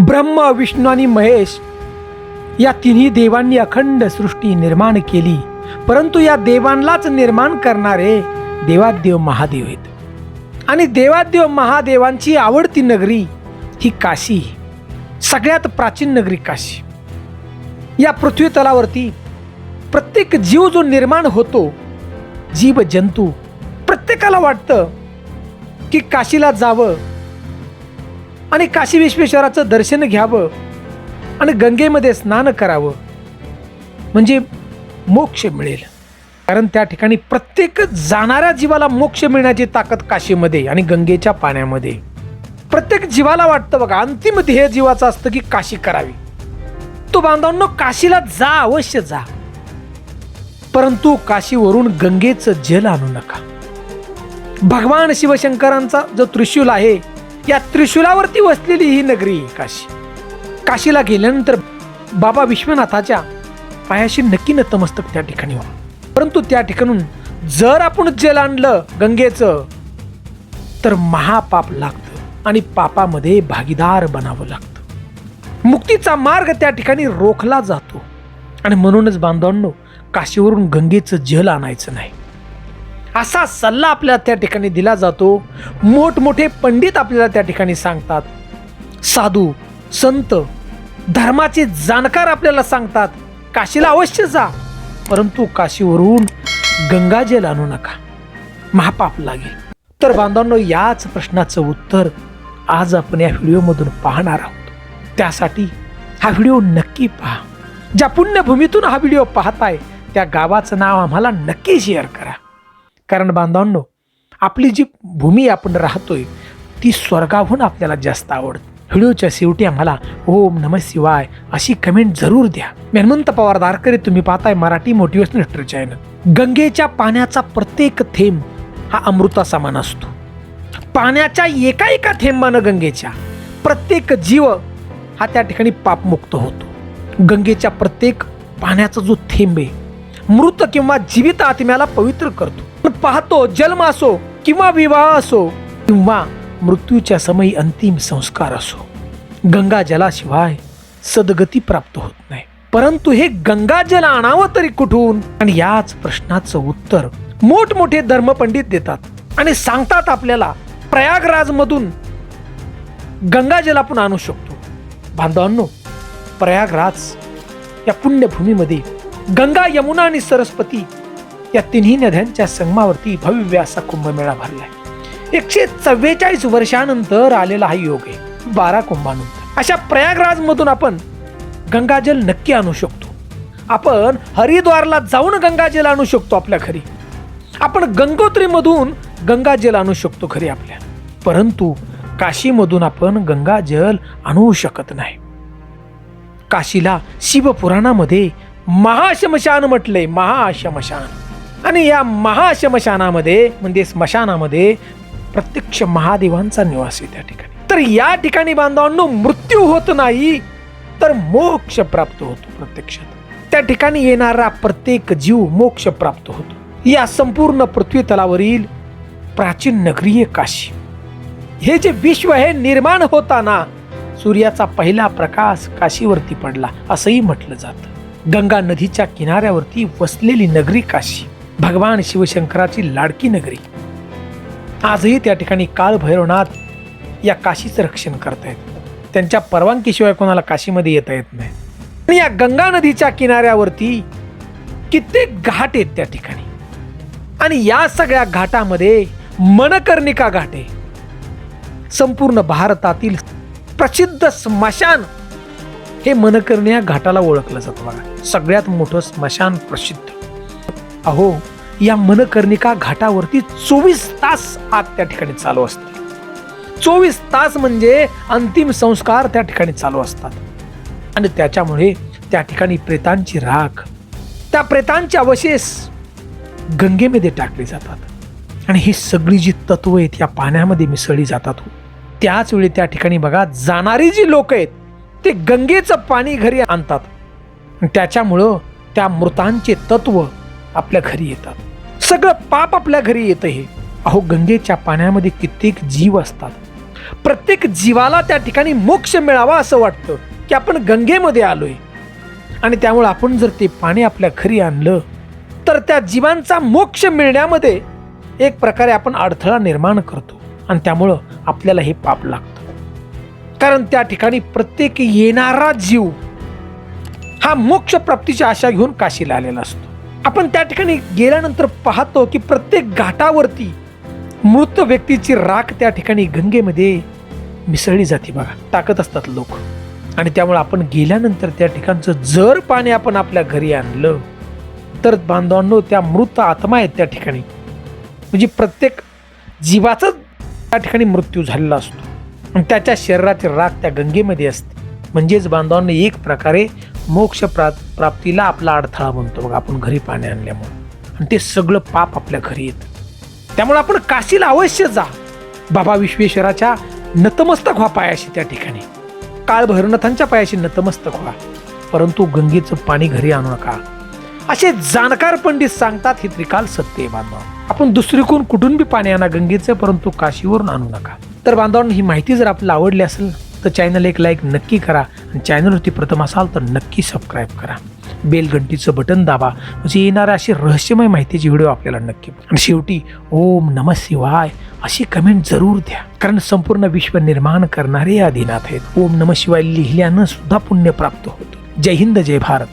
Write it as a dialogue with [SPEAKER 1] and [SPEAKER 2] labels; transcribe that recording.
[SPEAKER 1] ब्रह्म विष्णू आणि महेश या तिन्ही देवांनी अखंड सृष्टी निर्माण केली. परंतु या देवांनाच निर्माण करणारे देवादेव महादेव आहेत. आणि देवादेव महादेवांची आवडती नगरी ही काशी सगळ्यात प्राचीन नगरी काशी. या पृथ्वी तलावरती प्रत्येक जीव जो निर्माण होतो जीव जंतू प्रत्येकाला वाटतं की काशीला जावं आणि काशी विश्वेश्वराचं दर्शन घ्यावं आणि गंगेमध्ये स्नान करावं म्हणजे मोक्ष मिळेल. कारण त्या ठिकाणी प्रत्येक जाणाऱ्या जीवाला मोक्ष मिळण्याची ताकद काशीमध्ये आणि गंगेच्या पाण्यामध्ये. प्रत्येक जीवाला वाटतं बघा अंतिम ध्येय जीवाचं असतं की काशी करावी. तो बांधवांनो काशीला जा अवश्य जा. परंतु काशीवरून गंगेचं जल आणू नका. भगवान शिवशंकरांचा जो त्रिशूल आहे या त्रिशूलावरती वसलेली ही नगरी काशी. काशीला गेल्यानंतर बाबा विश्वनाथाच्या पायाशी नक्की नतमस्तक त्या ठिकाणी व्हा. परंतु त्या ठिकाणून जर आपण जल आणलं गंगेचं तर महापाप लागतं आणि पापामध्ये भागीदार बनावं लागतं. मुक्तीचा मार्ग त्या ठिकाणी रोखला जातो. आणि म्हणूनच बांधवांनो काशीवरून गंगेचं जल आणायचं नाही. असा सल्ला आपल्याला त्या ठिकाणी दिला जातो. मोठमोठे पंडित आपल्याला त्या ठिकाणी सांगतात. साधू संत धर्माचे जाणकार आपल्याला सांगतात काशीला अवश्य जा परंतु काशीवरून गंगाजल आणू नका. महापाप लागेल. तर बांधवांनो याच प्रश्नाचं उत्तर आज आपण या व्हिडिओमधून पाहणार आहोत. त्यासाठी हा व्हिडिओ नक्की पहा. ज्या पुण्यभूमीतून हा व्हिडिओ पाहताय त्या गावाचं नाव आम्हाला नक्की शेअर करा. कारण बांधवांनो आपली जी भूमी आपण राहतोय ती स्वर्गाहून आपल्याला जास्त आवडते. व्हिडिओच्या शेवटी आम्हाला ओम नम शिवाय अशी कमेंट जरूर द्या. मी पवार दारकरे तुम्ही पाहताय मराठी मोटिवेशनल हिस्ट्री चॅनल गंगेच्या पाण्याचा प्रत्येक थेंब हा अमृता समान असतो. पाण्याच्या एका एका थेंबानं गंगेच्या प्रत्येक जीव हा त्या ठिकाणी पापमुक्त होतो. गंगेच्या प्रत्येक पाण्याचा जो थेंब आहे मृत किंवा जीवित आत्म्याला पवित्र करतो. पण पाहतो जन्म असो किंवा विवाह असो किंवा मृत्यूच्या समयी अंतिम संस्कार असो. गंगा जलाशिवाय सदगती प्राप्त होत नाही. परंतु हे गंगा जल आणावं तरी कुठून? आणि याच प्रश्नाचं उत्तर मोठमोठे धर्मपंडित देतात. आणि सांगतात आपल्याला प्रयागराज मधून गंगाजल आपण आणू शकतो. बांधवांनो प्रयागराज या पुण्यभूमीमध्ये गंगा यमुना आणि सरस्वती या तिन्ही नद्यांच्या संगमावरती भव्य असा कुंभमेळा भरलाय. एकशे चव्वेचाळीस वर्षानंतर आलेला हा योग आहे बारा कुंभानंतर. अशा प्रयागराज मधून आपण गंगाजल नक्की आणू शकतो. आपण हरिद्वारला जाऊन गंगाजल आणू शकतो आपल्या घरी. आपण गंगोत्रीमधून गंगाजल आणू शकतो घरी आपल्या. परंतु काशीमधून आपण गंगाजल आणू शकत नाही. काशीला शिवपुराणामध्ये महाशमशान म्हटलंय महाशमशान. आणि या महाशमशानामध्ये म्हणजे स्मशानामध्ये प्रत्यक्ष महादेवांचा निवास आहे त्या ठिकाणी. तर या ठिकाणी बांधवांनो मृत्यू होत नाही तर मोक्ष प्राप्त होतो प्रत्यक्षात. त्या ठिकाणी येणारा प्रत्येक जीव मोक्ष प्राप्त होतो. या संपूर्ण पृथ्वी तलावरील प्राचीन नगरीय काशी. हे जे विश्व हे निर्माण होताना सूर्याचा पहिला प्रकाश काशीवरती पडला असंही म्हटलं जातं. गंगा नदीच्या किनाऱ्यावरती वसलेली नगरी काशी भगवान शिवशंकराची लाडकी नगरी. आजही त्या ठिकाणी काळभैरवनाथ या काशीचं रक्षण करतायत त्यांच्या परवानगीशिवाय कोणाला काशीमध्ये येता येत नाही. आणि या गंगा नदीच्या किनाऱ्यावरती कित्येक घाट आहेत त्या ठिकाणी. आणि या सगळ्या घाटामध्ये मनकर्णिका घाट आहे. संपूर्ण भारतातील प्रसिद्ध स्मशान हे मनकर्णी या घाटाला ओळखलं जातं बघा. सगळ्यात मोठं स्मशान प्रसिद्ध. अहो या मनकर्णिका घाटावरती चोवीस तास आत त्या ठिकाणी चालू असते चोवीस तास म्हणजे अंतिम संस्कार त्या ठिकाणी चालू असतात. आणि त्याच्यामुळे त्या ठिकाणी प्रेतांची राख त्या प्रेतांचे अवशेष गंगेमध्ये टाकले जातात. आणि ही सगळी जी तत्व आहेत या पाण्यामध्ये मिसळली जातात. त्याचवेळी त्याच वेळी त्या ठिकाणी बघा जाणारी जी लोक आहेत ते गंगेचं पाणी घरी आणतात. त्याच्यामुळं त्या मृतांचे तत्व आपल्या घरी येतात. सगळं पाप आपल्या घरी येतं हे. अहो गंगेच्या पाण्यामध्ये कित्येक जीव असतात. प्रत्येक जीवाला त्या ठिकाणी मोक्ष मिळावा असं वाटतं की आपण गंगेमध्ये आलोय. आणि त्यामुळे आपण जर ते पाणी आपल्या घरी आणलं तर त्या जीवांचा मोक्ष मिळण्यामध्ये एक प्रकारे आपण अडथळा निर्माण करतो. आणि त्यामुळं आपल्याला हे पाप लागतं. कारण त्या ठिकाणी प्रत्येक येणारा जीव हा मोक्ष प्राप्तीची आशा घेऊन काशीला आलेला असतो. आपण त्या ठिकाणी गेल्यानंतर पाहतो की प्रत्येक घाटावरती मृत व्यक्तीची राख त्या ठिकाणी गंगेमध्ये मिसळली जाते बघा. टाकत असतात लोक. आणि त्यामुळे आपण गेल्यानंतर त्या ठिकाणचं जर पाणी आपण आपल्या घरी आणलं तर बांधवांनो त्या मृत आत्मा आहेत त्या ठिकाणी. म्हणजे प्रत्येक जीवाचाच त्या ठिकाणी मृत्यू झालेला असतो. त्याच्या शरीराची राख त्या गंगेमध्ये असते. म्हणजेच बांधवांनी एक प्रकारे मोक्ष प्रा प्राप्तीला आपला अडथळा म्हणतो बघा आपण घरी पाणी आणल्यामुळे. आणि ते सगळं पाप आपल्या घरी येतं. त्यामुळे आपण काशीला अवश्य जा. बाबा विश्वेश्वराच्या नतमस्तक व्हा पायाशी त्या ठिकाणी. काळ भैरवनाथांच्या पायाशी नतमस्तक व्हा. परंतु गंगेचं पाणी घरी आणू नका. असे जाणकार पंडित सांगतात हे त्रिकाल सत्य आहे बांधव आपण दुसरीकडून कुठून बी पाणी आणा गंगेचं परंतु काशीवरून आणू नका. तर बांधवांना ही माहिती जर आपल्याला आवडली असेल तर चॅनल एक लाईक नक्की करा आणि चॅनलवरती प्रथम असाल तर नक्की सबस्क्राईब करा. बेल घंटीचं बटन दाबा. म्हणजे येणाऱ्या अशी रहस्यमय माहितीची व्हिडिओ आपल्याला नक्की आणि शेवटी ओम नम शिवाय अशी कमेंट जरूर द्या. कारण संपूर्ण विश्व निर्माण करणारे आदिनाथ आहेत. ओम नम शिवाय लिहिल्यानं सुद्धा पुण्य प्राप्त होतं. जय हिंद जय भारत.